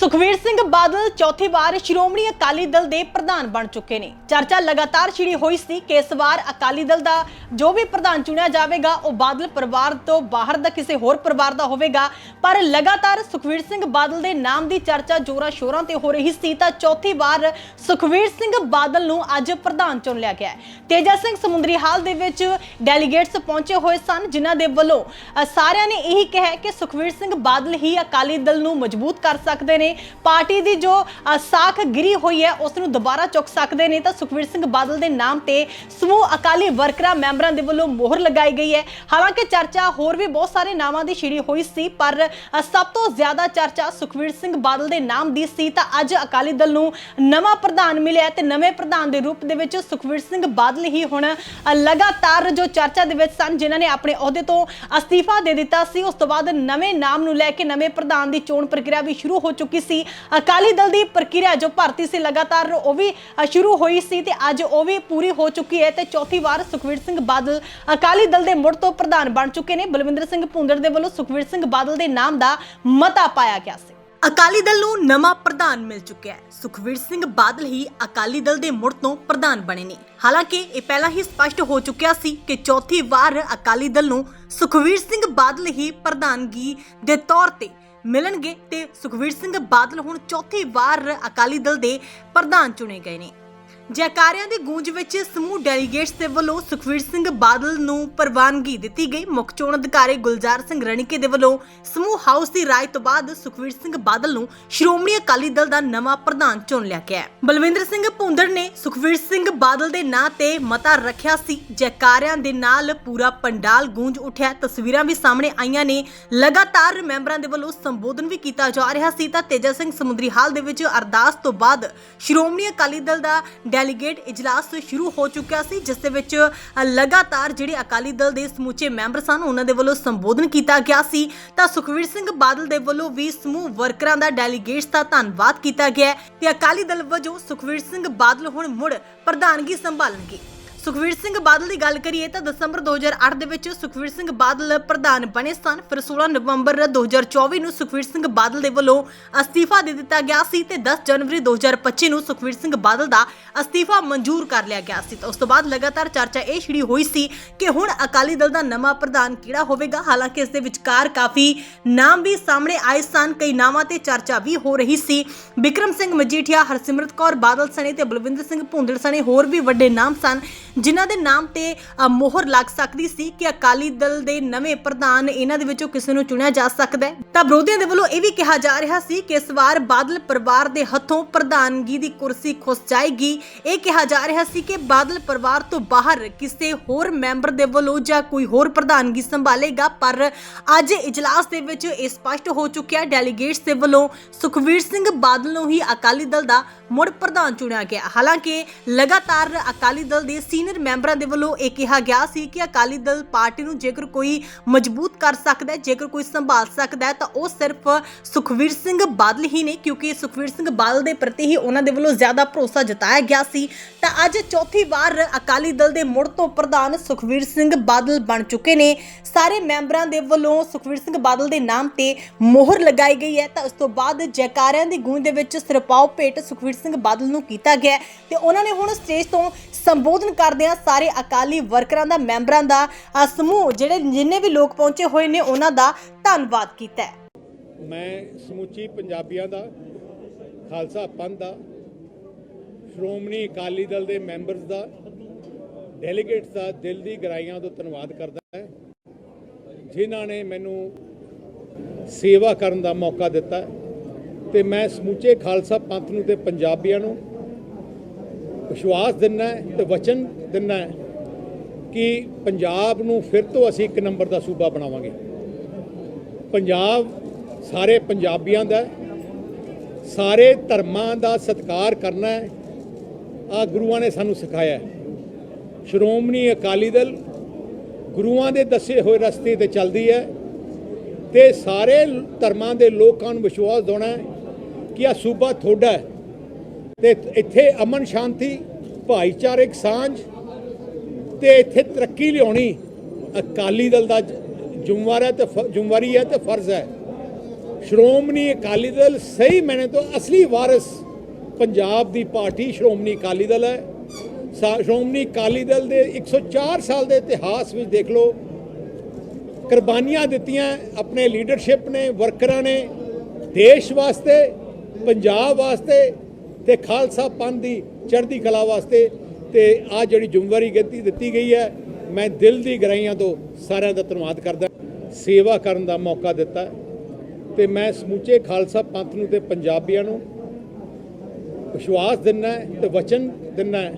ਸੁਖਵੀਰ ਸਿੰਘ ਬਾਦਲ ਚੌਥੀ ਵਾਰ ਸ਼੍ਰੋਮਣੀ ਅਕਾਲੀ ਦਲ ਦੇ ਪ੍ਰਧਾਨ ਬਣ ਚੁੱਕੇ ਨੇ। ਚਰਚਾ ਲਗਾਤਾਰ ਛਿੜੀ ਹੋਈ ਸੀ ਕਿ ਇਸ ਵਾਰ ਅਕਾਲੀ ਦਲ ਦਾ ਜੋ ਵੀ ਪ੍ਰਧਾਨ ਚੁਣਿਆ ਜਾਵੇਗਾ, ਉਹ ਬਾਦਲ ਪਰਿਵਾਰ ਤੋਂ ਬਾਹਰ ਦਾ ਕਿਸੇ ਹੋਰ ਪਰਿਵਾਰ ਦਾ ਹੋਵੇਗਾ। ਪਰ ਲਗਾਤਾਰ ਸੁਖਵੀਰ ਸਿੰਘ ਬਾਦਲ ਦੇ ਨਾਮ ਦੀ ਚਰਚਾ ਜੋਰਾਂ ਸ਼ੋਰਾਂ ਤੇ ਹੋ ਰਹੀ ਸੀ ਤਾਂ ਚੌਥੀ ਵਾਰ ਸੁਖਵੀਰ ਸਿੰਘ ਬਾਦਲ ਨੂੰ ਅੱਜ ਪ੍ਰਧਾਨ ਚੁਣ ਲਿਆ ਗਿਆ ਤੇਜਾ ਸਿੰਘ ਸਮੁੰਦਰੀ ਹਾਲ ਦੇ ਵਿੱਚ ਡੈਲੀਗੇਟਸ ਪਹੁੰਚੇ ਹੋਏ ਸਨ, ਜਿਨ੍ਹਾਂ ਦੇ ਵੱਲੋਂ ਸਾਰਿਆਂ ਨੇ ਇਹੀ ਕਿਹਾ ਕਿ ਸੁਖਵੀਰ ਸਿੰਘ ਬਾਦਲ ਹੀ ਅਕਾਲੀ ਦਲ ਨੂੰ ਮਜ਼ਬੂਤ ਕਰ ਸਕਦੇ ਨੇ। ਪਾਰਟੀ ਦੀ ਜੋ ਸਾਖ ਗਿਰੀ ਹੋਈ ਹੈ, ਉਸ ਨੂੰ ਦੁਬਾਰਾ ਚੁੱਕ ਸਕਦੇ ਨੇ ਤਾਂ ਸੁਖਵੀਰ ਸਿੰਘ ਬਾਦਲ ਦੇ ਨਾਮ ਤੇ ਸਮੂਹ ਅਕਾਲੀ ਵਰਕਰਾਂ ਮੈਂਬਰਾਂ ਦੇ ਵੱਲੋਂ ਮੋਹਰ ਲਗਾਈ ਗਈ ਹੈ। ਹਾਲਾਂਕਿ ਚਰਚਾ ਹੋਰ ਵੀ ਬਹੁਤ ਸਾਰੇ ਨਾਮਾਂ ਦੀ ਛਿੜੀ ਹੋਈ ਸੀ, ਪਰ ਸਭ ਤੋਂ ਜ਼ਿਆਦਾ ਚਰਚਾ ਸੁਖਵੀਰ ਸਿੰਘ ਬਾਦਲ ਦੇ ਨਾਮ ਦੀ ਸੀ ਤਾਂ ਅੱਜ ਅਕਾਲੀ ਦਲ ਨੂੰ ਨਵਾਂ ਪ੍ਰਧਾਨ ਮਿਲਿਆ ਤੇ ਨਵੇਂ ਪ੍ਰਧਾਨ ਦੇ ਰੂਪ ਦੇ ਵਿੱਚ ਸੁਖਵੀਰ ਸਿੰਘ ਬਾਦਲ ਹੀ ਹੁਣ ਲਗਾਤਾਰ ਜੋ ਚਰਚਾ ਦੇ ਵਿੱਚ ਸਨ, ਜਿਨ੍ਹਾਂ ਨੇ ਆਪਣੇ ਅਹੁਦੇ ਤੋਂ ਅਸਤੀਫਾ ਦੇ ਦਿੱਤਾ ਸੀ, ਉਸ ਤੋਂ ਬਾਅਦ ਨਵੇਂ ਨਾਮ ਨੂੰ ਲੈ ਕੇ ਨਵੇਂ ਪ੍ਰਧਾਨ ਦੀ ਚੋਣ ਪ੍ਰਕਿਰਿਆ ਵੀ ਸ਼ੁਰੂ ਹੋ ਚੁੱਕੀ ਸੀ। ਅਕਾਲੀ ਦਲ ਦੀ ਪ੍ਰਕਿਰਿਆ ਜੋ ਭਰਤੀ ਸੀ ਲਗਾਤਾਰ ਉਹ ਵੀ ਸ਼ੁਰੂ ਹੋਈ ਸੀ ਤੇ ਅੱਜ ਉਹ ਵੀ ਪੂਰੀ ਹੋ ਚੁੱਕੀ ਹੈ ਤੇ ਚੌਥੀ ਵਾਰ ਸੁਖਵੀਰ ਸਿੰਘ ਬਾਦਲ ਅਕਾਲੀ ਦਲ ਦੇ ਮੁੜ ਤੋਂ ਪ੍ਰਧਾਨ ਬਣ ਚੁੱਕੇ ਨੇ। ਬਲਵਿੰਦਰ ਸਿੰਘ ਭੁੰਦੜ ਦੇ ਵੱਲੋਂ ਸੁਖਵੀਰ ਸਿੰਘ ਬਾਦਲ ਦੇ ਨਾਮ ਦਾ ਮਤਾ ਪਾਇਆ ਗਿਆ ਸੀ। ਅਕਾਲੀ ਦਲ ਨੂੰ ਨਵਾਂ ਪ੍ਰਧਾਨ ਮਿਲ ਚੁੱਕਿਆ ਹੈ। ਸੁਖਵੀਰ ਸਿੰਘ ਬਾਦਲ ਹੀ ਅਕਾਲੀ ਦਲ ਦੇ ਮੁੜ ਤੋਂ ਪ੍ਰਧਾਨ ਬਣੇ ਨੇ। ਹਾਲਾਂਕਿ, ਇਹ ਪਹਿਲਾਂ ਹੀ ਸਪਸ਼ਟ ਹੋ ਚੁੱਕਿਆ ਸੀ ਕਿ ਚੌਥੀ ਵਾਰ ਅਕਾਲੀ ਦਲ ਨੂੰ ਸੁਖਵੀਰ ਸਿੰਘ ਬਾਦਲ ਹੀ ਪ੍ਰਧਾਨਗੀ ਦੇ ਤੌਰ ਤੇ ਮਿਲਣਗੇ ਤੇ ਸੁਖਵੀਰ ਸਿੰਘ ਬਾਦਲ ਹੁਣ ਚੌਥੀ ਵਾਰ ਅਕਾਲੀ ਦਲ ਦੇ ਪ੍ਰਧਾਨ ਚੁਣੇ ਗਏ ਨੇ। ਜੈਕਾਰਿਆਂ ਦੀ ਗੂੰਜ ਵਿੱਚ ਸਮੂਹ ਡੈਲੀਗੇਟਸ ਦੇ ਵੱਲੋਂ ਸੁਖਵੀਰ ਸਿੰਘ ਬਾਦਲ ਨੂੰ ਪ੍ਰਵਾਨਗੀ ਦਿੱਤੀ ਗਈ। ਮੁੱਖ ਚੋਣ ਅਧਿਕਾਰੀ ਗੁਲਜ਼ਾਰ ਸਿੰਘ ਰਣੀਕੇ ਦੇ ਵੱਲੋਂ ਸਮੂਹ ਹਾਊਸ ਦੀ ਰਾਏ ਤੋਂ ਬਾਅਦ ਸੁਖਵੀਰ ਸਿੰਘ ਬਾਦਲ ਨੂੰ ਸ਼੍ਰੋਮਣੀ ਅਕਾਲੀ ਦਲ ਦਾ ਨਵਾਂ ਪ੍ਰਧਾਨ ਚੁਣ ਲਿਆ ਗਿਆ ਬਲਵਿੰਦਰ ਸਿੰਘ ਭੁੰਦੜ ਨੇ ਸੁਖਵੀਰ ਸਿੰਘ ਬਾਦਲ ਦੇ ਨਾਂ ਤੇ ਮਤਾ ਰੱਖਿਆ ਸੀ। ਜੈਕਾਰਿਆਂ ਦੇ ਨਾਲ ਪੂਰਾ ਪੰਡਾਲ ਗੂੰਜ ਉੱਠਿਆ। ਤਸਵੀਰਾਂ ਵੀ ਸਾਹਮਣੇ ਆਈਆਂ ਨੇ। ਲਗਾਤਾਰ ਮੈਂਬਰਾਂ ਦੇ ਵੱਲੋਂ ਸੰਬੋਧਨ ਵੀ ਕੀਤਾ ਜਾ ਰਿਹਾ ਸੀ। ਤਾਂ ਤੇਜਾ ਸਿੰਘ ਸਮੁੰਦਰੀ ਹਾਲ ਦੇ ਵਿੱਚ ਅਰਦਾਸ ਤੋਂ ਬਾਅਦ ਸ਼੍ਰੋਮਣੀ ਅਕਾਲੀ ਦਲ ਦਾ ਡੈਲੀਗੇਟ ਇਜਲਾਸ ਸ਼ੁਰੂ ਹੋ ਚੁੱਕਿਆ ਸੀ, ਜਿਸ ਦੇ ਵਿੱਚ ਲਗਾਤਾਰ ਜਿਹੜੇ ਅਕਾਲੀ ਦਲ ਦੇ ਸਮੁੱਚੇ ਮੈਂਬਰ ਸਨ, ਉਹਨਾਂ ਦੇ ਵੱਲੋਂ ਸੰਬੋਧਨ ਕੀਤਾ ਗਿਆ ਸੀ। ਤਾਂ ਸੁਖਵੀਰ ਸਿੰਘ ਬਾਦਲ ਦੇ ਵੱਲੋਂ ਵੀ ਸਮੂਹ ਵਰਕਰਾਂ ਦਾ ਡੈਲੀਗੇਟਸ ਦਾ ਧੰਨਵਾਦ ਕੀਤਾ ਗਿਆ ਤੇ ਅਕਾਲੀ ਦਲ ਵਜੋਂ ਸੁਖਵੀਰ ਸਿੰਘ ਬਾਦਲ ਹੁਣ ਮੁੜ ਪ੍ਰਧਾਨਗੀ ਸੰਭਾਲਣਗੇ। ਸੁਖਵੀਰ ਸਿੰਘ ਬਾਦਲ ਦੀ ਗੱਲ ਕਰੀਏ ਤਾਂ ਦਸੰਬਰ 2008 ਦੇ ਵਿੱਚ ਸੁਖਵੀਰ ਸਿੰਘ ਬਾਦਲ ਪ੍ਰਧਾਨ ਬਣੇ ਸਨ। ਫਿਰ 16 ਨਵੰਬਰ 2024 ਨੂੰ ਸੁਖਵੀਰ ਸਿੰਘ ਬਾਦਲ ਦੇ ਵੱਲੋਂ ਅਸਤੀਫਾ ਦੇ ਦਿੱਤਾ ਗਿਆ ਸੀ ਤੇ 10 ਜਨਵਰੀ 2025 ਨੂੰ ਸੁਖਵੀਰ ਸਿੰਘ ਬਾਦਲ ਦਾ ਅਸਤੀਫਾ ਮਨਜ਼ੂਰ ਕਰ ਲਿਆ ਗਿਆ ਸੀ। ਤਾਂ ਉਸ ਤੋਂ ਬਾਅਦ ਲਗਾਤਾਰ ਚਰਚਾ ਇਹ ਛਿੜੀ ਹੋਈ ਸੀ ਕਿ ਹੁਣ ਅਕਾਲੀ ਦਲ ਦਾ ਨਵਾਂ ਪ੍ਰਧਾਨ ਕਿਹੜਾ ਹੋਵੇਗਾ? ਹਾਲਾਂਕਿ ਇਸ ਦੇ ਵਿਚਕਾਰ ਕਾਫੀ ਨਾਮ ਵੀ ਸਾਹਮਣੇ ਆਏ ਸਨ। ਕਈ ਨਾਵਾਂ ਤੇ ਚਰਚਾ ਵੀ ਹੋ ਰਹੀ ਸੀ। ਬਿਕਰਮ ਸਿੰਘ ਮਜੀਠੀਆ, ਹਰਸਿਮਰਤ ਕੌਰ ਬਾਦਲ ਸਣੇ ਤੇ ਬਲਵਿੰਦਰ ਸਿੰਘ ਭੁੰਦੜ ਸਣੇ ਹੋਰ ਵੀ ਵੱਡੇ ਨਾਮ ਸਨ। ਜਿਨ੍ਹਾਂ ਦੇ ਨਾਮ ਤੇ ਅ, ਮੋਹਰ ਲੱਗ ਸਕਦੀ ਸੀ ਕਿ ਅਕਾਲੀ ਦਲ ਦੇ ਨਵੇਂ ਪ੍ਰਧਾਨ ਇਹਨਾਂ ਦੇ ਵਿੱਚੋਂ ਕਿਸੇ ਨੂੰ ਚੁਣਿਆ ਜਾ ਸਕਦਾ ਹੈ। ਤਾਂ ਵਿਰੋਧੀਆਂ ਦੇ ਵੱਲੋਂ ਇਹ ਵੀ ਕਿਹਾ ਜਾ ਰਿਹਾ ਸੀ ਕਿ ਇਸ ਵਾਰ ਬਾਦਲ ਪਰਿਵਾਰ ਦੇ ਹੱਥੋਂ ਪ੍ਰਧਾਨਗੀ ਦੀ ਕੁਰਸੀ ਖੁੱਸ ਜਾਏਗੀ। ਇਹ ਕਿਹਾ ਜਾ ਰਿਹਾ ਸੀ ਕਿ ਬਾਦਲ ਪਰਿਵਾਰ ਤੋਂ ਬਾਹਰ ਕਿਸੇ ਹੋਰ ਮੈਂਬਰ ਦੇ ਵੱਲੋਂ ਜਾਂ ਕੋਈ ਹੋਰ ਪ੍ਰਧਾਨਗੀ ਸੰਭਾਲੇਗਾ ਪਰ ਅੱਜ ਇਜਲਾਸ ਦੇ ਵਿੱਚ ਇਹ ਸਪਸ਼ਟ ਹੋ ਚੁੱਕਿਆ ਡੈਲੀਗੇਟਸ ਦੇ ਵੱਲੋਂ ਸੁਖਵੀਰ ਸਿੰਘ ਬਾਦਲ ਨੂੰ ਹੀ ਅਕਾਲੀ ਦਲ ਦਾ ਮੁੜ ਪ੍ਰਧਾਨ ਚੁਣਿਆ ਗਿਆ। ਹਾਲਾਂਕਿ ਲਗਾਤਾਰ ਅਕਾਲੀ ਦਲ ਦੇ ਸੀਨੀਅਰ ਮੈਂਬਰਾਂ ਦੇ ਵੱਲੋਂ ਇਹ ਕਿਹਾ ਗਿਆ ਸੀ ਕਿ ਅਕਾਲੀ ਦਲ ਪਾਰਟੀ ਨੂੰ ਜੇਕਰ ਕੋਈ ਮਜ਼ਬੂਤ ਕਰ ਸਕਦਾ ਹੈ, ਜੇਕਰ ਕੋਈ ਸੰਭਾਲ ਸਕਦਾ ਹੈ, ਤਾਂ ਉਹ ਸਿਰਫ ਸੁਖਵੀਰ ਸਿੰਘ ਬਾਦਲ ਹੀ ਨੇ, ਕਿਉਂਕਿ ਸੁਖਵੀਰ ਸਿੰਘ ਬਾਦਲ ਦੇ ਪ੍ਰਤੀ ਹੀ ਉਹਨਾਂ ਦੇ ਵੱਲੋਂ ਜ਼ਿਆਦਾ ਭਰੋਸਾ ਜਤਾਇਆ ਗਿਆ ਸੀ। ਅੱਜ ਚੌਥੀ ਵਾਰ ਅਕਾਲੀ ਦਲ ਦੇ ਮੁੜ ਤੋਂ ਪ੍ਰਧਾਨ ਸੁਖਵੀਰ ਸਿੰਘ ਬਾਦਲ ਬਣ ਚੁੱਕੇ ਨੇ। ਸਾਰੇ ਮੈਂਬਰਾਂ ਦੇ ਵੱਲੋਂ ਸੁਖਵੀਰ ਸਿੰਘ ਬਾਦਲ ਦੇ ਨਾਮ ਤੇ ਮੋਹਰ ਲਗਾਈ ਗਈ ਹੈ। ਤਾਂ ਉਸ ਤੋਂ ਬਾਅਦ ਜੈਕਾਰਿਆਂ ਦੀ ਗੂੰਜ ਦੇ ਵਿੱਚ ਸਿਰਪਾਓ ਭੇਟ ਸੁਖਵੀਰ ਸਿੰਘ ਬਾਦਲ ਨੂੰ ਕੀਤਾ ਗਿਆ ਤੇ ਉਹਨਾਂ ਨੇ ਹੁਣ ਸਟੇਜ ਤੋਂ ਸੰਬੋਧਨ ਕਰਦਿਆਂ ਸਾਰੇ ਅਕਾਲੀ ਵਰਕਰਾਂ ਦਾ, ਮੈਂਬਰਾਂ ਦਾ ਸਮੂਹ ਜਿਹੜੇ ਜਿੰਨੇ ਵੀ ਲੋਕ ਪਹੁੰਚੇ ਹੋਏ ਨੇ ਉਹਨਾਂ ਦਾ ਧੰਨਵਾਦ ਕੀਤਾ ਹੈ। ਮੈਂ ਸਮੁੱਚੀ ਪੰਜਾਬੀਆਂ ਦਾ, ਖਾਲਸਾ ਪੰਥ ਦਾ ਸ਼੍ਰੋਮਣੀ ਅਕਾਲੀ ਦਲ ਦੇ ਮੈਂਬਰਸ ਦਾ, ਡੈਲੀਗੇਟਸ ਦਾ ਦਿਲ ਦੀ ਗਹਿਰਾਈਆਂ ਤੋਂ ਧੰਨਵਾਦ ਕਰਦਾ ਹਾਂ, ਜਿਨ੍ਹਾਂ ਨੇ ਮੈਨੂੰ ਸੇਵਾ ਕਰਨ ਦਾ ਮੌਕਾ ਦਿੱਤਾ ਤੇ ਮੈਂ ਸਮੁੱਚੇ ਖਾਲਸਾ ਪੰਥ ਨੂੰ ਤੇ ਪੰਜਾਬੀਆਂ ਨੂੰ ਵਿਸ਼ਵਾਸ ਦਿੰਦਾ ਹੈ ਤੇ ਵਚਨ ਦਿੰਦਾ ਕਿ ਪੰਜਾਬ ਨੂੰ ਫਿਰ ਤੋਂ ਅਸੀਂ ਇੱਕ ਨੰਬਰ ਦਾ ਸੂਬਾ ਬਣਾਵਾਂਗੇ। ਪੰਜਾਬ ਸਾਰੇ ਪੰਜਾਬੀਆਂ ਦਾ ਸਾਰੇ ਧਰਮਾਂ ਦਾ ਸਤਿਕਾਰ ਕਰਨਾ ਹੈ ਆ ਗੁਰੂਆਂ ਨੇ ਸਾਨੂੰ ਸਿਖਾਇਆ ਸ਼੍ਰੋਮਣੀ ਅਕਾਲੀ ਦਲ ਗੁਰੂਆਂ ਦੇ ਦੱਸੇ ਹੋਏ ਰਸਤੇ ਤੇ ਚੱਲਦੀ ਹੈ ਤੇ ਸਾਰੇ ਧਰਮਾਂ ਦੇ ਲੋਕਾਂ ਨੂੰ ਵਿਸ਼ਵਾਸ ਦਿਵਾਉਣਾ ਕਿ ਆ ਸੂਬਾ ਤੁਹਾਡਾ ਹੈ। ਤੇ ਇੱਥੇ ਅਮਨ ਸ਼ਾਂਤੀ ਭਾਈਚਾਰਕ ਸਾਂਝ ਤੇ ਇੱਥੇ ਤਰੱਕੀ ਲਿਆਉਣੀ ਅਕਾਲੀ ਦਲ ਦਾ ਜ- ਜ਼ਿੰਮੇਵਾਰ ਹੈ ਤੇ ਫ- ਜ਼ਿੰਮੇਵਾਰੀ ਹੈ ਤੇ ਫਰਜ਼ ਹੈ। ਸ਼੍ਰੋਮਣੀ ਅਕਾਲੀ ਦਲ ਸਹੀ ਮੈਨੇ ਤੋਂ ਅਸਲੀ ਵਾਰਿਸ ਪੰਜਾਬ ਦੀ ਪਾਰਟੀ ਸ਼੍ਰੋਮਣੀ ਅਕਾਲੀ ਦਲ ਹੈ। ਸਾ- ਸ਼੍ਰੋਮਣੀ ਅਕਾਲੀ ਦਲ ਦੇ 104 ਸਾਲ ਦੇ ਇਤਿਹਾਸ ਵਿੱਚ ਦੇਖ ਲਓ, ਕੁਰਬਾਨੀਆਂ ਦਿੱਤੀਆਂ ਆਪਣੇ ਲੀਡਰਸ਼ਿਪ ਨੇ, ਵਰਕਰਾਂ ਨੇ, ਦੇਸ਼ ਵਾਸਤੇ, ਪੰਜਾਬ ਵਾਸਤੇ ਤੇ ਖਾਲਸਾ ਪੰਥ ਦੀ ਚੜ੍ਹਦੀ ਕਲਾ ਵਾਸਤੇ ਤੇ ਆ ਜਿਹੜੀ ਜ਼ਿੰਮੇਵਾਰੀ ਦਿੱਤੀ ਦਿੱਤੀ ਗਈ ਹੈ, ਮੈਂ ਦਿਲ ਦੀ ਗਹਿਰਾਈਆਂ ਤੋਂ ਸਾਰਿਆਂ ਦਾ ਧੰਨਵਾਦ ਕਰਦਾ। ਸੇਵਾ ਕਰਨ ਦਾ ਮੌਕਾ ਦਿੱਤਾ ਤੇ ਮੈਂ ਸਮੁੱਚੇ ਖਾਲਸਾ ਪੰਥ ਨੂੰ ਤੇ ਪੰਜਾਬੀਆਂ ਨੂੰ ਵਿਸ਼ਵਾਸ ਦਿੰਨਾ ਹੈ ਤੇ ਵਚਨ ਦਿੰਨਾ ਹੈ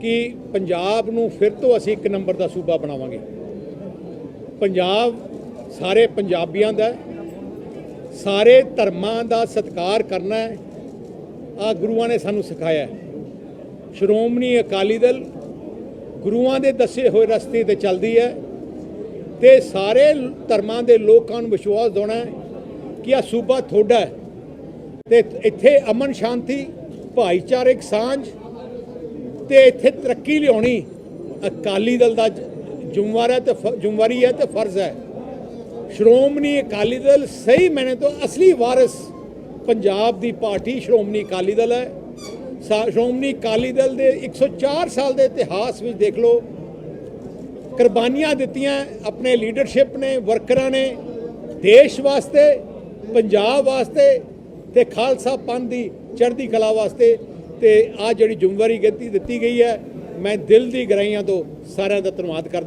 ਕਿ ਪੰਜਾਬ ਨੂੰ ਫਿਰ ਤੋਂ ਅਸੀਂ ਇੱਕ ਨੰਬਰ ਦਾ ਸੂਬਾ ਬਣਾਵਾਂਗੇ। ਪੰਜਾਬ ਸਾਰੇ ਪੰਜਾਬੀਆਂ ਦਾ ਸਾਰੇ ਧਰਮਾਂ ਦਾ ਸਤਿਕਾਰ ਕਰਨਾ ਹੈ। ਆ ਗੁਰੂਆਂ ਨੇ ਸਾਨੂੰ ਸਿਖਾਇਆ ਸ਼੍ਰੋਮਣੀ ਅਕਾਲੀ ਦਲ ਗੁਰੂਆਂ ਦੇ ਦੱਸੇ ਹੋਏ ਰਸਤੇ ਤੇ ਚੱਲਦੀ ਹੈ ਤੇ ਸਾਰੇ ਧਰਮਾਂ ਦੇ ਲੋਕਾਂ ਨੂੰ ਵਿਸ਼ਵਾਸ ਦਿਵਾਉਣਾ ਹੈ ਕਿ ਆ ਸੂਬਾ ਤੁਹਾਡਾ ਹੈ। ਤੇ ਇੱਥੇ ਅਮਨ ਸ਼ਾਂਤੀ, ਭਾਈਚਾਰਕ ਸਾਂਝ ਤੇ ਇੱਥੇ ਤਰੱਕੀ ਲਿਆਉਣੀ ਅਕਾਲੀ ਦਲ ਦਾ ਜ- ਜ਼ਿੰਮੇਵਾਰ ਹੈ ਤੇ ਫ- ਜ਼ਿੰਮੇਵਾਰੀ ਹੈ ਤੇ ਫਰਜ਼ ਹੈ। ਸ਼੍ਰੋਮਣੀ ਅਕਾਲੀ ਦਲ ਸਹੀ ਮੈਨੇ ਤੋਂ ਅਸਲੀ ਵਾਰਿਸ ਪੰਜਾਬ ਦੀ ਪਾਰਟੀ ਸ਼੍ਰੋਮਣੀ ਅਕਾਲੀ ਦਲ ਹੈ। ਸਾ- ਸ਼੍ਰੋਮਣੀ ਅਕਾਲੀ ਦਲ ਦੇ 104 ਸਾਲ ਦੇ ਇਤਿਹਾਸ ਵਿੱਚ ਦੇਖ ਲਓ, ਕੁਰਬਾਨੀਆਂ ਦਿੱਤੀਆਂ ਆਪਣੇ ਲੀਡਰਸ਼ਿਪ ਨੇ, ਵਰਕਰਾਂ ਨੇ, ਦੇਸ਼ ਵਾਸਤੇ, ਪੰਜਾਬ ਵਾਸਤੇ ਤੇ ਖਾਲਸਾ ਪੰਥ ਦੀ ਚੜ੍ਹਦੀ ਕਲਾ ਵਾਸਤੇ ਤੇ ਆ ਜਿਹੜੀ ਜ਼ਿੰਮੇਵਾਰੀ ਦਿੱਤੀ ਦਿੱਤੀ ਗਈ ਹੈ, ਮੈਂ ਦਿਲ ਦੀ ਗਹਿਰਾਈਆਂ ਤੋਂ ਸਾਰਿਆਂ ਦਾ ਧੰਨਵਾਦ ਕਰਦਾ